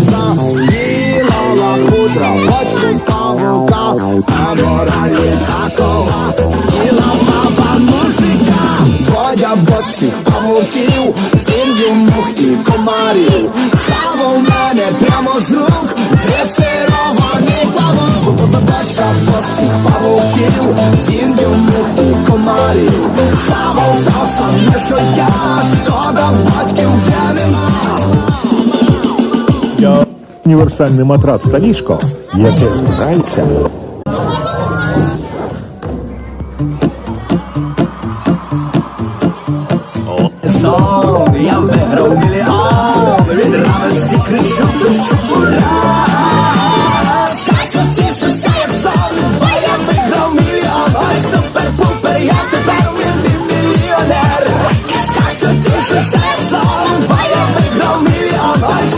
їла хутра, батько павука, а моралі такова, їла баба музика, Бодя босих павуків, він мух і комарів, Хавав мене прямо з рук, дресирований павук, Бодя босих павуків, він мух і комарів, універсальний матрац та ліжко, яке збирається. Я виграв мільйон, від радості! Скачу, тішуся, як я виграв бо я виграв мільйон, ой,